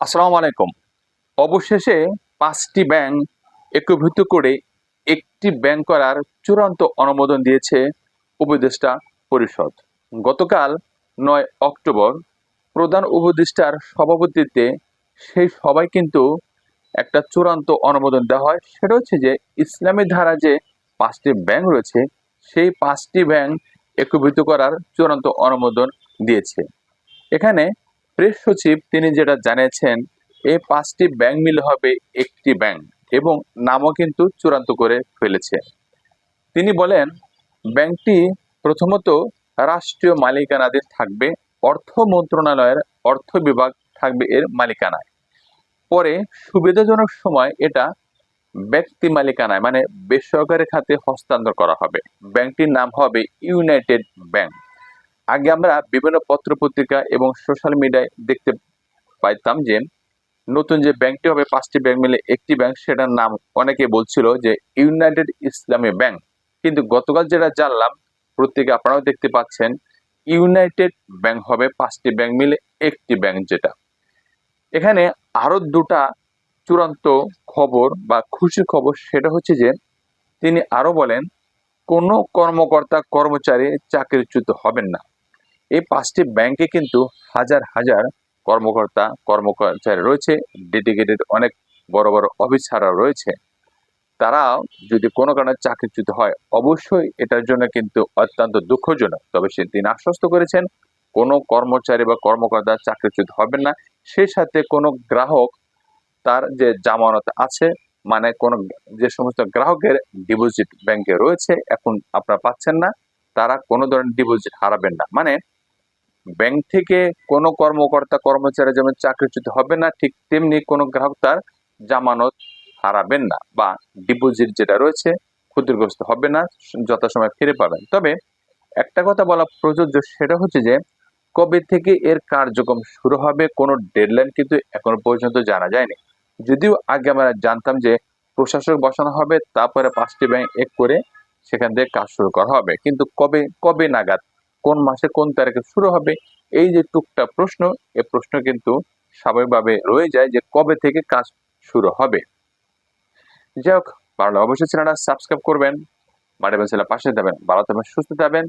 আসসালামু আলাইকুম। অবশেষে পাঁচটি ব্যাংক একীভূত করে একটি ব্যাংক করার চূড়ান্ত অনুমোদন দিয়েছে উপদেষ্টা পরিষদ। গতকাল নয় অক্টোবর প্রধান উপদেষ্টার সভাপতিত্বে সেই সবাই কিন্তু একটা চূড়ান্ত অনুমোদন দেওয়া হয়। সেটা হচ্ছে যে ইসলামী ধারা যে পাঁচটি ব্যাংক রয়েছে, সেই পাঁচটি ব্যাংক একীভূত করার চূড়ান্ত অনুমোদন দিয়েছে। এখানে প্রেস সচিব তিনি যেটা জানিয়েছেন এই পাঁচটি ব্যাংক মিলে হবে একটি ব্যাংক এবং নামও কিন্তু চূড়ান্ত করে ফেলেছে। তিনি বলেন, ব্যাংকটি প্রথমত রাষ্ট্রীয় মালিকানাধীন থাকবে, অর্থ মন্ত্রণালয়ের অর্থ বিভাগ থাকবে এর মালিকানায়। পরে সুবিধাজনক সময় এটা ব্যক্তি মালিকানায় মানে বেসরকারি খাতে হস্তান্তর করা হবে। ব্যাংকটির নাম হবে ইউনাইটেড ব্যাংক। আগে আমরা বিভিন্ন পত্র পত্রিকা এবং সোশ্যাল মিডিয়ায় দেখতে পাইতাম যে নতুন যে ব্যাংকটি হবে, পাঁচটি ব্যাংক মিলে একটি ব্যাংক, সেটার নাম অনেকে বলছিল যে ইউনাইটেড ইসলামী ব্যাংক কিন্তু গতকাল যেটা জানলাম, প্রত্যেকে আপনারাও দেখতে পাচ্ছেন ইউনাইটেড ব্যাংক হবে, পাঁচটি ব্যাংক মিলে একটি ব্যাংক যেটা। এখানে আরও দুটা চূড়ান্ত খবর বা খুশি খবর, সেটা হচ্ছে যে তিনি আরও বলেন, কোনো কর্মকর্তা, কর্মচারী চাকরিচ্যুত হবেন না। এই পাঁচটি ব্যাংকে কিন্তু হাজার হাজার কর্মকর্তা কর্মচারী রয়েছে। ডেডিকেটেড অনেক বড় বড় অফিসাররা রয়েছে। তারা যদি কোনো কারণে চাকরিচ্যুত হয়, অবশ্যই এটার জন্য কিন্তু অত্যন্ত দুঃখজনক। তবে সে তিনি আশ্বস্ত করেছেন, কোনো কর্মচারী বা কর্মকর্তা চাকরিচ্যুত হবেন না। সেই সাথে কোনো গ্রাহক তার যে জামানত আছে মানে কোন যে সমস্ত গ্রাহকের ডিপোজিট ব্যাংকে রয়েছে, এখন আপনারা পাচ্ছেন না। তারা কোনো ধরনের ডিপোজিট হারাবেন না। মানে ব্যাংক থেকে কোনো কর্মকর্তা, কর্মচারী যেমন চাকরিচ্যুত হবে না, ঠিক তেমনি কোনো গ্রাহক তার জামানত হারাবেন না বা ডিপোজিট যেটা রয়েছে ক্ষতিগ্রস্ত হবে না, যথাসময় ফিরে পাবেন। তবে একটা কথা বলা প্রযোজ্য সেটা হচ্ছে যে, কবে থেকে এর কার্যক্রম শুরু হবে কোনো ডেডলাইন কিন্তু এখনও পর্যন্ত জানা যায়নি। যদিও আগে আমরা জানতাম যে প্রশাসক বসানো হবে, তারপরে পাঁচটি ব্যাংক এক করে সেখান থেকে কাজ শুরু করা হবে। কিন্তু কবে কবে নাগাদ কোন মাসে কোন তারিখে শুরু হবে, এই যে টুকটা প্রশ্ন, এ প্রশ্ন কিন্তু স্বাভাবিকভাবে রয়ে যায় যে কবে থেকে কাজ শুরু হবে। যাই হোক, ভালো অবশ্যই চ্যানেলটা সাবস্ক্রাইব করবেন, মাঠে ছেলে পাশে দেবেন ভালো থাকবেন, সুস্থ থাকবেন,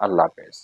আল্লাহ হাফেজ।